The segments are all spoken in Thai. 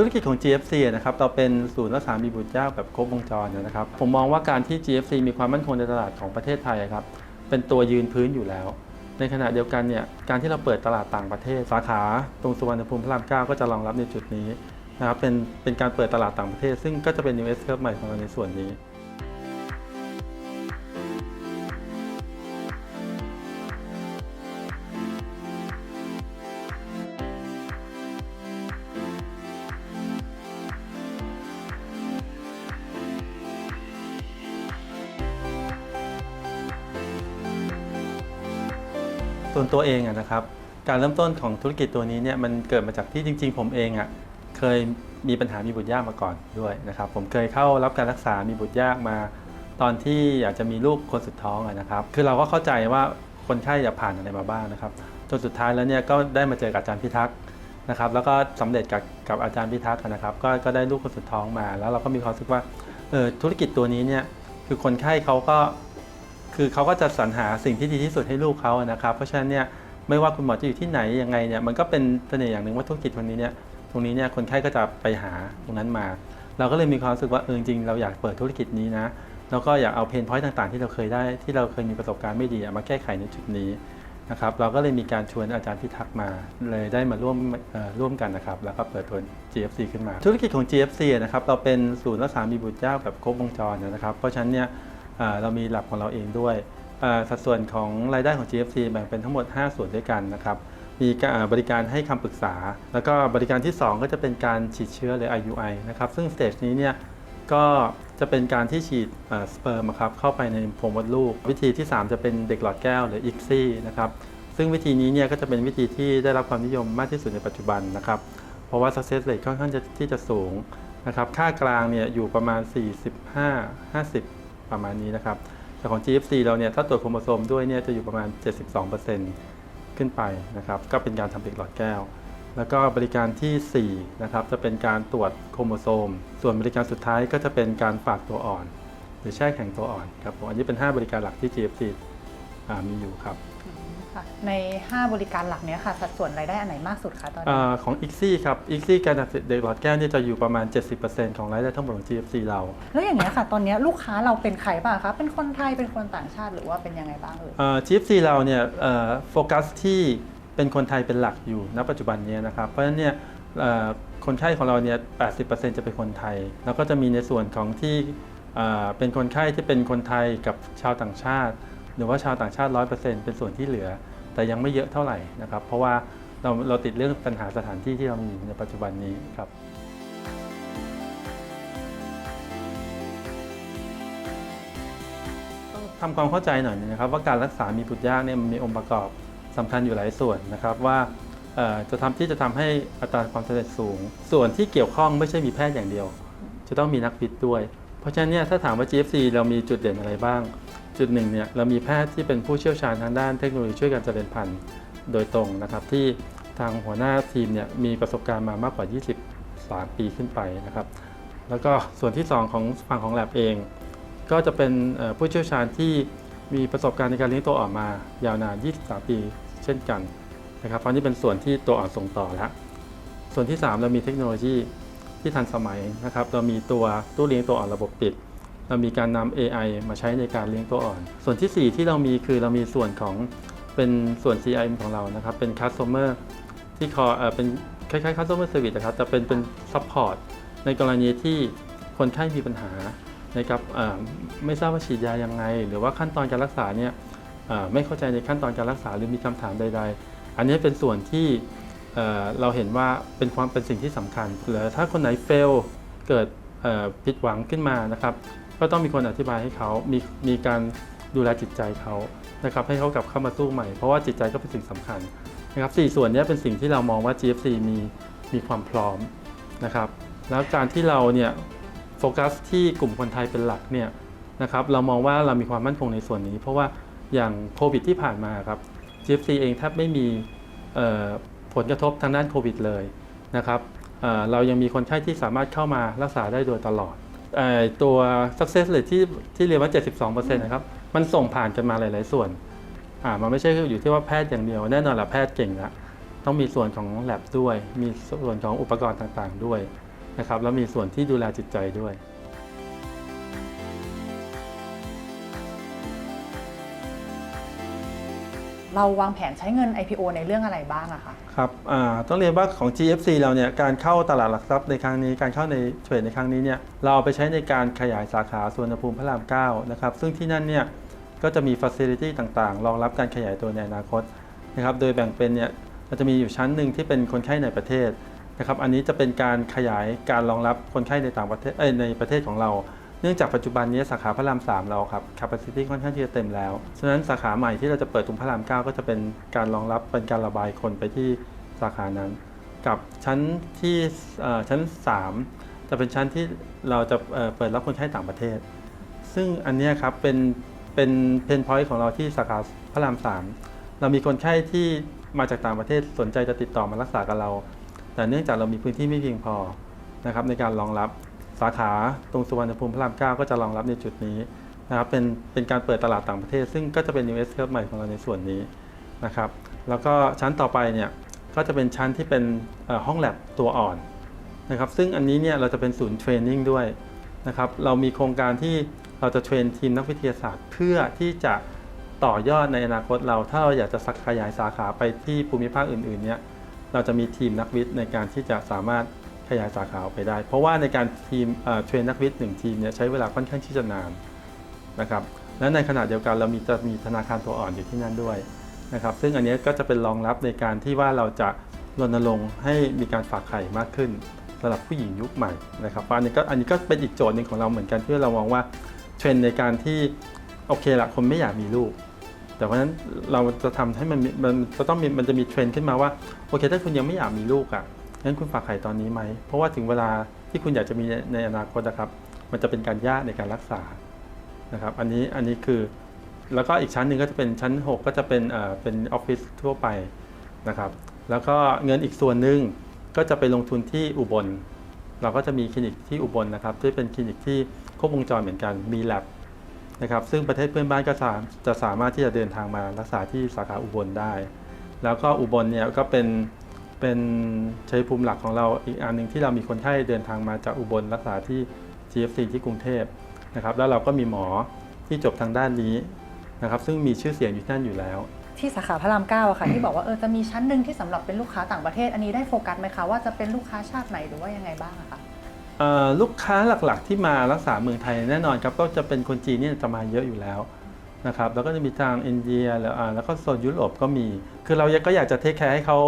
ธุรกิจของ GFC นะครับเราเป็นศูนย์รักษามีบุตรยาแบบครบวงจรนะครับ ผมมองว่าการที่ GFC มีความมั่นคงในตลาดของประเทศไทยครับเป็นตัวยืนพื้นอยู่แล้ว ในขณะเดียวกันเนี่ยการที่เราเปิดตลาดต่างประเทศ สาขาตรงสุวรรณภูมิพระรามเก้าก็จะรองรับในจุดนี้นะครับเป็นเป็นการเปิดตลาดต่างประเทศ ซึ่งก็จะเป็น US เพิ่มใหม่ของเราในส่วนนี้ ส่วนตัวเองอะนะครับ การเริ่มต้นของธุรกิจตัวนี้เนี่ยมันเกิดมาจากที่จริง ๆ ผมเองอะเคยมีปัญหามีบุตรยากมาก่อนด้วยนะครับ ผมเคยเข้ารับการรักษามีบุตรยากมา ตอนที่อยากจะมีลูกคนสุดท้องอะนะครับ คือเราก็เข้าใจว่าคนไข้จะผ่านอะไรมาบ้างนะครับจนสุดท้ายแล้วเนี่ยก็ได้มาเจอกับอาจารย์พิทักษ์นะครับแล้วก็สำเร็จกับกับอาจารย์พิทักษ์นะครับก็ก็ได้ลูกคนสุดท้องมา แล้วเราก็มีความรู้สึกว่าเออธุรกิจตัวนี้เนี่ยคือคนไข้เขาก็ คือเขาก็จะสรรหาสิ่งที่ดีที่สุดให้ลูกเขานะครับ เพราะฉะนั้นเนี่ยไม่ว่าคุณหมอจะอยู่ที่ไหนยังไงเนี่ยมันก็เป็นเสน่ห์อย่างหนึ่งว่าธุรกิจตรงนี้เนี่ยตรงนี้เนี่ยคนไข้ก็จะไปหาตรงนั้นมา เราก็เลยมีความรู้สึกว่าเออจริงเราอยากเปิดธุรกิจนี้นะแล้วก็อยากเอาเพนพอยต์ต่างๆ ที่เราเคยได้ที่เราเคยมีประสบการณ์ไม่ดีมาแก้ไขในจุดนี้นะครับเราก็เลยมีการชวนอาจารย์พิทักษ์มา เลยได้มาร่วมร่วมกันนะครับ แล้วก็เปิดตัว GFC ขึ้นมา ธุรกิจของ GFC นะครับเราเป็นศูนย์รักษามีบุตรยาแบบครบวงจรนะครับ เพราะฉะนั้นเนี่ย เรามีหลักของเราเองด้วย สัดส่วนของรายได้ของ GFC แบ่งเป็นทั้งหมด 5 ส่วนด้วยกันนะครับ มีบริการให้คำปรึกษา แล้วก็บริการที่ 2 ก็จะเป็นการฉีดเชื้อหรือ IUI นะครับ ซึ่งสเตจนี้เนี่ยก็จะเป็นการที่ฉีดสเปิร์มครับเข้าไปในโพรงมดลูก วิธีที่ 3 จะเป็นเด็กหลอดแก้วหรือ ICSI นะครับซึ่งวิธีนี้เนี่ยก็จะเป็นวิธีที่ได้รับความนิยมมากที่สุดในปัจจุบันนะครับ เพราะว่า success rate ค่อนข้างจะที่จะสูงนะครับ ค่ากลางเนี่ยอยู่ประมาณ 45 50 ประมาณนี้นะครับ แต่ของ GFC เราเนี่ยถ้าตรวจโครโมโซมด้วยเนี่ยจะอยู่ประมาณ 72%ขึ้นไปนะครับก็เป็นการทำเด็กหลอดแก้ว แล้วก็บริการทีสี่ 4 นะครับ จะเป็นการตรวจโครโมโซม ส่วนบริการสุดท้ายก็จะเป็นการฝากตัวอ่อน หรือแช่แข็งตัวอ่อนครับผมอันนี้เป็น 5 บริการหลักที่ GFC มีอยู่ครับ ค่ะ ใน 5 บริการหลักเนี้ยค่ะ สัดส่วนรายได้อันไหนมากสุดคะตอนนี้ อาของ ICSI ครับ ICSI การตัดเด็กหลอดแก้วเนี่ยจะอยู่ประมาณ 70%ของรายได้ทั้งหมดของ GFC เราแล้วอย่างเงี้ยค่ะ ตอนเนี้ยลูกค้าเราเป็นใครบ้างคะ เป็นคนไทย เป็นคนต่างชาติ หรือว่าเป็นยังไงบ้างเอ่ย เอ่อ GFC เราเนี่ยเอ่อโฟกัสที่เป็นคนไทยเป็นหลักอยู่ณปัจจุบันนี้นะครับเพราะฉะนั้นเนี่ยเอ่อคนไข้ของเราเนี่ย 80%จะเป็นคนไทย แล้วก็จะมีในส่วนของที่เอ่อเป็นคนไข้ที่เป็นคนไทยกับชาวต่างชาติ หรือว่าชาวต่างชาติ 100%เป็นส่วนที่เหลือ แต่ยังไม่เยอะเท่าไหร่นะครับ เพราะว่าเราเราติดเรื่องปัญหาสถานที่ที่เรามีในปัจจุบันนี้ครับต้องทำความเข้าใจหน่อยนะครับว่าการรักษามีบุตรยากเนี่ยมันมีองค์ประกอบสำคัญอยู่หลายส่วนนะครับว่าจะทำที่จะทำให้อัตราความสำเร็จสูง ส่วนที่เกี่ยวข้องไม่ใช่มีแพทย์อย่างเดียว จะต้องมีนักวิทย์ด้วย เพราะฉะนั้นเนี่ยถ้าถามว่า GFC เรามีจุดเด่นอะไรบ้าง จุดหนึ่งเนี่ยเรามีแพทย์ที่เป็นผู้เชี่ยวชาญทางด้านเทคโนโลยีช่วยการเจริญพันธุ์โดยตรงนะครับ ที่ทางหัวหน้าทีมเนี่ยมีประสบการณ์มามากกว่า 23 ปีขึ้นไปนะครับ แล้วก็ส่วนที่ 2 ของฝั่งของ Lab เอง ก็จะเป็นผู้เชี่ยวชาญที่มีประสบการณ์ในการเลี้ยงตัวอ่อนมายาวนาน 23 ปีเช่นกันนะครับเพราะนี่เป็นส่วนที่ตัวอ่อนส่งต่อแล้วส่วนที่ 3 เรามีเทคโนโลยีที่ทันสมัยนะครับ เรามีตัวตู้เลี้ยงตัวอ่อนระบบปิด เรามีการนำ AI มาใช้ในการเลี้ยงตัวอ่อน ส่วนทีสี่ 4 ที่เรามีคือเรามีส่วนของเป็นส่วน CIM ของเรานะครับ เป็น Customer ที่คอเอ่อเป็นคล้ายๆ Customer Service นะครับแต่เป็นเป็น Support ในกรณีที่คนไข้มีปัญหานะครับเอ่อไม่ทราบว่าฉีดยายังไง หรือว่าขั้นตอนการรักษาเนี่ยเอ่อไม่เข้าใจในขั้นตอนการรักษาหรือมีคำถามใด ๆ อันนี้เป็นส่วนที่เอ่อเราเห็นว่าเป็นความเป็นสิ่งที่สำคัญหรือถ้าคนไหนเฟลเกิดผิดหวังขึ้นมานะครับ ก็ต้องมีคนอธิบายให้เขามีมีการดูแลจิตใจเขานะครับให้เขากลับเข้ามาสู้ใหม่ เพราะว่าจิตใจก็เป็นสิ่งสำคัญนะครับสี่ส่วนนี้เป็นสิ่งที่เรามองว่า GFC มีมีความพร้อมนะครับแล้วการที่เราเนี่ยโฟกัสที่กลุ่มคนไทยเป็นหลักเนี่ยนะครับเรามองว่าเรามีความมั่นคงในส่วนนี้ เพราะว่าอย่างโควิดที่ผ่านมาครับ GFC เองแทบไม่มีผลกระทบทางด้านโควิดเลยนะครับเเรายังมีคนไข้ที่สามารถเข้ามารักษาได้โดยตลอด ตัว success rate ที่ที่เรียกว่า 72%นะครับ มันส่งผ่านกันมาหลาย ๆ ส่วนอ่ามันไม่ใช่อยู่ที่ว่าแพทย์อย่างเดียว แน่นอนแหละแพทย์เก่งละต้องมีส่วนของ lab ด้วย มีส่วนของอุปกรณ์ต่าง ๆ ด้วยนะครับ แล้วมีส่วนที่ดูแลจิตใจด้วย เราวางแผนใช้เงิน IPO ในเรื่องอะไรบ้างอะคะครับต้องเรียนว่าของ GFC เราเนี่ยการเข้าตลาดหลักทรัพย์ในครั้งนี้การเข้าในเทรดในครั้งนี้เนี่ยเราเอาไปใช้ในการขยายสาขาสวนภูมิพระราม9นะครับซึ่งที่นั่นเนี่ยก็จะมีฟั c i l i t y ต่างๆ รองรับการขยายตัวในอนาคตนะครับโดยแบ่งเป็นเนี่ยเราจะมีอยู่ชั้นหนึ่งที่เป็นคนไข้ในประเทศนะครับอันนี้จะเป็นการขยายการรองรับคนไข้ในต่างประเทศในประเทศของเรา เนื่องจากปัจจุบันนี้สาขาพระราม 3 เราครับ capacity ค่อนข้างที่จะเต็มแล้ว ฉะนั้นสาขาใหม่ที่เราจะเปิดตรงพระราม 9 ก็จะเป็นการรองรับเป็นการระบายคนไปที่สาขานั้น กับชั้นที่อ่อชั้น 3 จะเป็นชั้นที่เราจะเอ่อเปิดรับคนไข้ต่างประเทศ ซึ่งอันนี้ครับเป็นเป็นเพนพอยต์ของเราที่สาขาพระราม 3 เรามีคนไข้ที่มาจากต่างประเทศสนใจจะติดต่อมารักษากับเรา แต่เนื่องจากเรามีพื้นที่ไม่เพียงพอนะครับในการรองรับ สาขาตรงสุวรรณภูมิพระราม9ก็จะรองรับในจุดนี้นะครับเป็นเป็นการเปิดตลาดต่างประเทศ ซึ่งก็จะเป็น US Curve ใหม่ของเราในส่วนนี้นะครับแล้วก็ชั้นต่อไปเนี่ยก็จะเป็นชั้นที่เป็นห้องแลบตัวอ่อนนะครับซึ่งอันนี้เนี่ยเราจะเป็นศูนย์เทรนนิ่งด้วยนะครับเรามีโครงการที่เราจะเทรนทีมนักวิทยาศาสตร์ เพื่อที่จะต่อยอดในอนาคตเรา ถ้าเราอยากจะสักขยายสาขาไปที่ภูมิภาคอื่นๆเนี่ยเราจะมีทีมนักวิทย์ในการที่จะสามารถ ขยายสาขาออกไปได้ เพราะว่าในการทีมเทรนนักวิทย์หนึ่งทีมเนี่ยใช้เวลาค่อนข้างที่จะนานนะครับและในขณะเดียวกันเรามีจะมีธนาคารตัวอ่อนอยู่ที่นั่นด้วยนะครับซึ่งอันนี้ก็จะเป็นรองรับในการที่ว่าเราจะรณรงค์ให้มีการฝากไข่มากขึ้นสำหรับผู้หญิงยุคใหม่นะครับอันนี้ก็อันนี้ก็เป็นอีกโจทย์หนึ่งของเราเหมือนกันที่เรามองว่าเทรนในการที่โอเคละคนไม่อยากมีลูก แต่เพราะฉะนั้นเราจะทำให้มันมันจะต้องมีมันจะมีเทรนขึ้นมาว่าโอเคถ้าคุณยังไม่อยากมีลูกอะ งั้นคุณฝากไข่ตอนนี้ไหม เพราะว่าถึงเวลาที่คุณอยากจะมีในอนาคตนะครับ มันจะเป็นการยากในการรักษานะครับ อันนี้อันนี้คือแล้วก็อีกชั้นหนึ่งก็จะเป็นชั้น 6 ก็จะเป็นเอ่อเป็นออฟฟิศทั่วไปนะครับ แล้วก็เงินอีกส่วนหนึ่งก็จะไปลงทุนที่อุบล เราก็จะมีคลินิกที่อุบลนะครับที่เป็นคลินิกที่ครบวงจรเหมือนกันมีแลบนะครับ ซึ่งประเทศเพื่อนบ้านก็สามจะสามารถที่จะเดินทางมารักษาที่สาขาอุบลได้ แล้วก็อุบลเนี่ยก็เป็น เป็นชัยภูมิหลักของเราอีกอันหนึ่งที่เรามีคนไข้เดินทางมาจากอุบลรักษาที่ GFC ที่กรุงเทพนะครับแล้วเราก็มีหมอที่จบทางด้านนี้นะครับซึ่งมีชื่อเสียงอยู่ที่นั่นอยู่แล้ว ที่สาขาพระรามเก้าอะค่ะ ที่บอกว่าเออจะมีชั้นหนึ่งที่สำหรับเป็นลูกค้าต่างประเทศ อันนี้ได้โฟกัสไหมคะว่าจะเป็นลูกค้าชาติไหนหรือว่ายังไงบ้างอะคะเอ่อลูกค้าหลักๆ ที่มารักษาเมืองไทยแน่นอนครับก็จะเป็นคนจีนเนี่ยจะมาเยอะอยู่แล้วนะครับแล้วก็จะมีทางอินเดียแล้วอ่าแล้วก็โซนยุโรปก็มี คือเราก็อยากจะเทคแคร์ให้เขา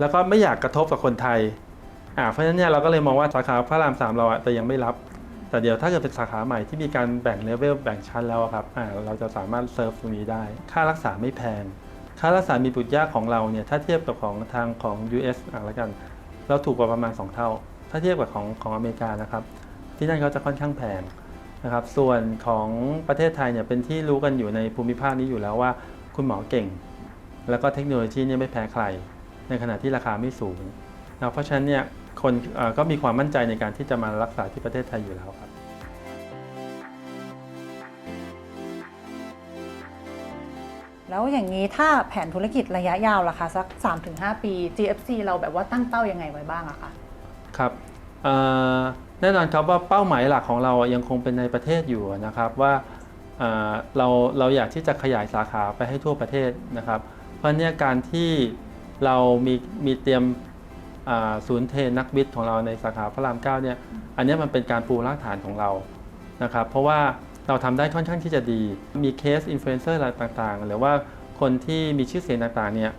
แล้วก็ไม่อยากกระทบกับคนไทยอ่าเพราะฉะนั้นเนี่ยเราก็เลยมองว่าสาขาพระรามสามเราอะแต่ยังไม่รับ แต่เดี๋ยวถ้าเกิดเป็นสาขาใหม่ที่มีการแบ่งเลเวลแบ่งชั้นแล้วอะครับอ่าเราจะสามารถเซิร์ฟตรงนี้ได้ ค่ารักษาไม่แพง ค่ารักษามีบุตรยากของเราเนี่ยถ้าเทียบกับของทางของ US อะแล้วกัน เราถูกกว่าประมาณ 2 เท่า ถ้าเทียบกับของของอเมริกานะครับ ที่นั่นเขาจะค่อนข้างแพงนะครับส่วนของประเทศไทยเนี่ยเป็นที่รู้กันอยู่ในภูมิภาคนี้อยู่แล้วว่า คุณหมอเก่ง แล้วก็เทคโนโลยีเนี่ยไม่แพ้ใคร ในขณะที่ราคาไม่สูงนะครับเพราะฉะนั้นเนี่ยคนเอ่อก็มีความมั่นใจในการที่จะมารักษาที่ประเทศไทยอยู่แล้วครับแล้วอย่างนี้ถ้าแผนธุรกิจระยะยาวล่ะคะสัก 3-5 ปี GFC เราแบบว่าตั้งเป้ายังไงไว้บ้างอะคะครับเอ่อแน่นอนครับว่าเป้าหมายหลักของเรายังคงเป็นในประเทศอยู่นะครับว่าเอ่อเราเราอยากที่จะขยายสาขาไปให้ทั่วประเทศนะครับ เพราะเนี่ยการที่ เรามีมีเตรียมศูนย์เทรนนักวิทย์ของเราในสาขาพระรามเก้าเนี่ยอันนี้มันเป็นการปูรากฐานของเรานะครับเพราะว่าเราทำได้ค่อนข้างที่จะดี มีเคสอินฟลูเอนเซอร์อะไรต่างๆ หรือว่าคนที่มีชื่อเสียงต่างๆเนี่ย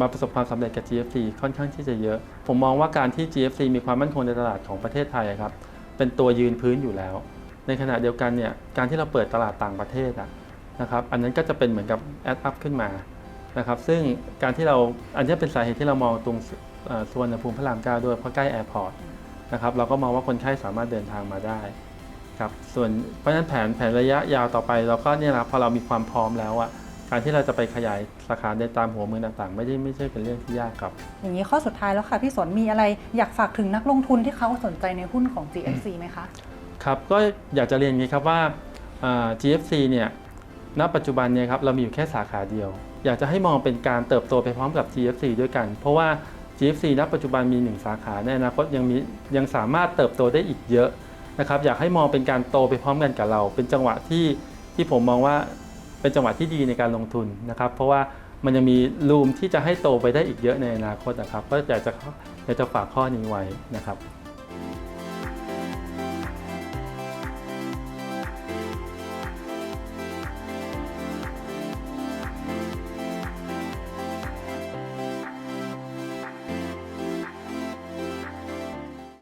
มาประสบความสำเร็จกับ GFC ค่อนข้างที่จะเยอะ ผมมองว่าการที่ GFC มีความมั่นคงในตลาดของประเทศไทยครับเป็นตัวยืนพื้นอยู่แล้ว ในขณะเดียวกันเนี่ยการที่เราเปิดตลาดต่างประเทศนะครับอันนั้นก็จะเป็นเหมือนกับแอดอัพขึ้นมา นะครับซึ่งการที่เราอันนี้เป็นสาเหตุที่เรามองตรงสเอ่อสุวรรณภูมิพระรามเก้าด้วยเพราะใกล้แอร์พอร์ตนะครับเราก็มองว่าคนไข้สามารถเดินทางมาได้ครับส่วนเพราะฉะนั้นแผนแผนระยะยาวต่อไปเราก็เนี่ยนะครับพอเรามีความพร้อมแล้วอะการที่เราจะไปขยายสาขาในตามหัวเมืองต่างๆ ไม่ได้ไม่ใช่เป็นเรื่องที่ยากครับ อย่างนี้ข้อสุดท้ายแล้วค่ะพี่สนมีอะไรอยากฝากถึงนักลงทุนที่เขาสนใจในหุ้นของ GFC ไหมคะครับก็อยากจะเรียนอย่างนี้ครับว่าอ่า GFC เนี่ยณปัจจุบันเนี่ยครับเรามีอยู่แค่สาขาเดียว อยากจะให้มองเป็นการเติบโตไปพร้อมกับ GFC ด้วยกัน เพราะว่า GFC ณปัจจุบันมี 1 สาขาในอนาคตยังมียังสามารถเติบโตได้อีกเยอะนะครับอยากให้มองเป็นการโตไปพร้อมกันกับเรา เป็นจังหวะที่ที่ผมมองว่าเป็นจังหวะที่ดีในการลงทุนนะครับ เพราะว่ามันยังมีรูมที่จะให้โตไปได้อีกเยอะในอนาคตนะครับ ก็อยากจะอยากจะฝากข้อนี้ไว้นะครับ